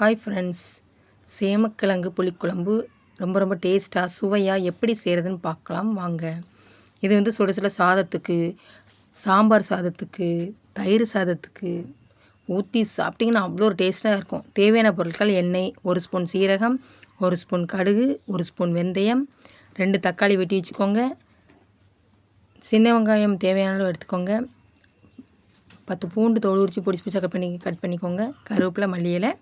Hi friends சேமக்கிழங்கு புளிக்குழம்பு. ரொம்ப ரொம்ப டேஸ்ட்டாக சுவையாக எப்படி செய்கிறதுன்னு பார்க்கலாம். வாங்க. இது வந்து சுட சுட சாதத்துக்கு சாம்பார் சாதத்துக்கு தயிர் சாதத்துக்கு ஊற்றி சாப்பிட்டிங்கன்னா அவ்வளோ ஒரு டேஸ்ட்டாக இருக்கும். தேவையான பொருட்கள் எண்ணெய் ஒரு ஸ்பூன் சீரகம் ஒரு ஸ்பூன் கடுகு ஒரு ஸ்பூன் வெந்தயம் ரெண்டு தக்காளி வெட்டி வச்சுக்கோங்க. சின்ன வெங்காயம் தேவையான அளவு எடுத்துக்கோங்க. பத்து பூண்டு தோல் உரித்து பொடிச்சு பிடிச்சா கட் பண்ணி கட் பண்ணிக்கோங்க. கருவேப்பிலை மல்லியலை.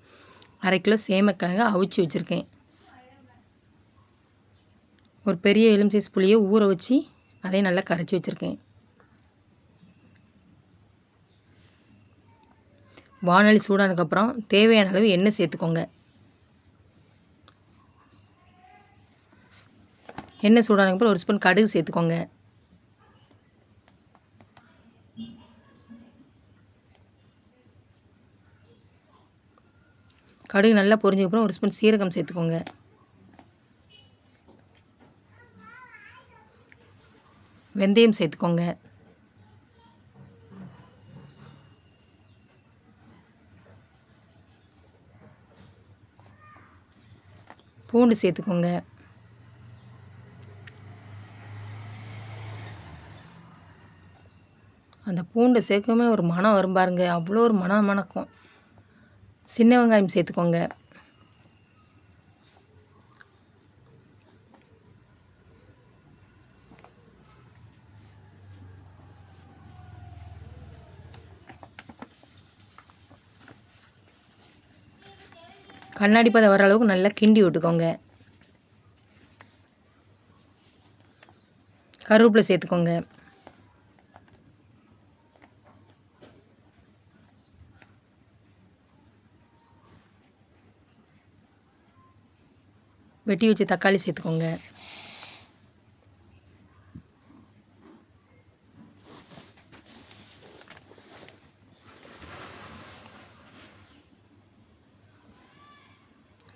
அரை கிலோ சேமக்கிழங்கு அவிச்சு வச்சுருக்கேன். ஒரு பெரிய எலும் சைஸ் புளியை ஊற வச்சு அதையும் நல்லா கரைச்சி வச்சுருக்கேன். வானொலி சூடானதுக்கப்புறம் தேவையான அளவு எண்ணெய் சேர்த்துக்கோங்க. எண்ணெய் சூடானதுக்கப்புறம் ஒரு ஸ்பூன் கடுகு சேர்த்துக்கோங்க. கடுகு நல்லா பொரிஞ்சதுக்கப்புறம் ஒரு ஸ்பூன் சீரகம் சேர்த்துக்கோங்க. வெந்தயம் சேர்த்துக்கோங்க. பூண்டு சேர்த்துக்கோங்க. அந்த பூண்டை சேர்க்கவே ஒரு மனம் வரும் பாருங்க. அவ்வளோ ஒரு மனம் மணக்கும். சின்ன வெங்காயம் சேர்த்துக்கோங்க. கண்ணாடி பதம் வர அளவுக்கு நல்லா கிண்டி விட்டுக்கோங்க. கருவேப்பிலை சேர்த்துக்கோங்க. வெட்டி வச்சு தக்காளி சேர்த்துக்கோங்க.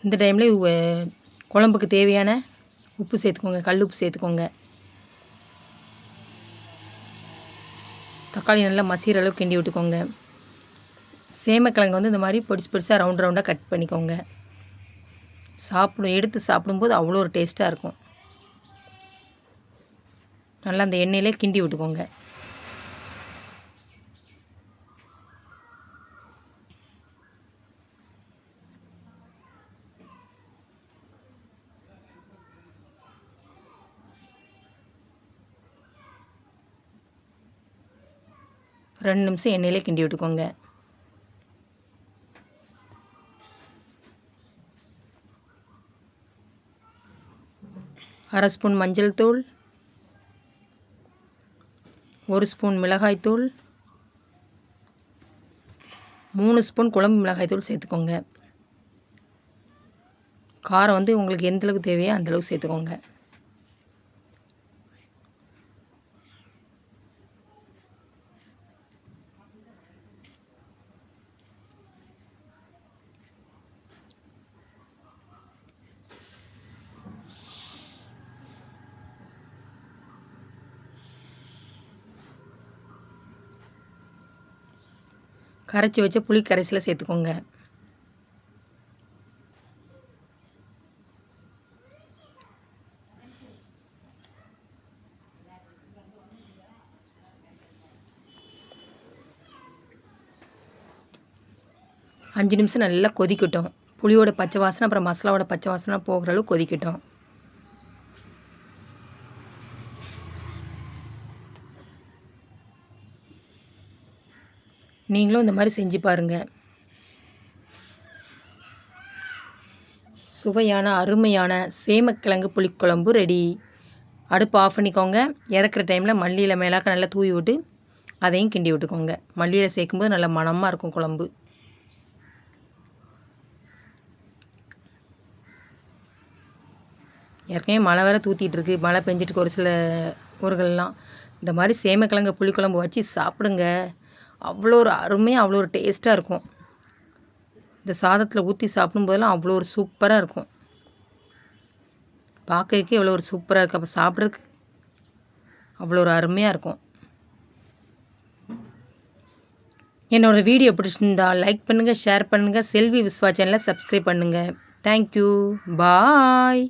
இந்த டைமில் குழம்புக்கு தேவையான உப்பு சேர்த்துக்கோங்க. கல் உப்பு சேர்த்துக்கோங்க. தக்காளி நல்லா மசிகிற அளவுக்கு கிண்டி விட்டுக்கோங்க. சேமக்கிழங்கு வந்து இந்த மாதிரி பொடிச்சு பொடிசாக ரவுண்ட் ரவுண்டாக கட் பண்ணிக்கோங்க. சாப்பிடும் எடுத்து சாப்பிடும்போது அவ்வளோ ஒரு டேஸ்ட்டாக இருக்கும். நல்லா அந்த எண்ணெயிலே கிண்டி விட்டுக்கோங்க. ரெண்டு நிமிஷம் எண்ணெயிலே கிண்டி விட்டுக்கோங்க. அரை ஸ்பூன் மஞ்சள் தூள் ஒரு ஸ்பூன் மிளகாய்த்தூள் மூணு ஸ்பூன் குழம்பு மிளகாய்த்தூள் சேர்த்துக்கோங்க. காரம் வந்து உங்களுக்கு எந்த அளவுக்கு தேவையோ அந்தளவுக்கு சேர்த்துக்கோங்க. கரைச்சி வச்ச புளி கரைசலை சேர்த்துக்கோங்க. அஞ்சு நிமிஷம் நல்லா கொதிக்கட்டும். புளியோட பச்சை வாசனை அப்புறம் மசாலாவோட பச்சை வாசனை போகிற அளவு கொதிக்கட்டும். நீங்களும் இந்த மாதிரி செஞ்சு பாருங்கள் சுவையான அருமையான சேமக்கிழங்கு புளிக்குழம்பு ரெடி அடுப்பு ஆஃப் பண்ணிக்கோங்க. இறக்குற டைமில் மல்லியில் மேலாக்க நல்லா தூவி விட்டு அதையும் கிண்டி விட்டுக்கோங்க. மல்லியில் சேர்க்கும்போது நல்லா மணமாக இருக்கும் குழம்பு. ஏற்கனவே மழை வேறு தூத்திட்டுருக்கு மழை பெஞ்சிட்டு ஒரு சில ஊர்கள்லாம் இந்த மாதிரி சேமக்கிழங்கு புளிக்குழம்பு வச்சு சாப்பிடுங்க. அவ்வளோ ஒரு அருமையாக அவ்வளோ ஒரு டேஸ்ட்டாக இருக்கும். இந்த சாதத்தில் ஊற்றி சாப்பிடும்போதெல்லாம் அவ்வளோ ஒரு சூப்பராக இருக்கும். பார்க்கறதுக்கே எவ்வளோ ஒரு சூப்பராக இருக்குது அப்போ சாப்பிட்றதுக்கு அவ்வளோ ஒரு அருமையாக இருக்கும். என்னோடய வீடியோ பிடிச்சிருந்தா லைக் பண்ணுங்கள் ஷேர் பண்ணுங்கள் செல்வி விஸ்வா சேனலை சப்ஸ்கிரைப் பண்ணுங்கள் தேங்க்யூ பாய்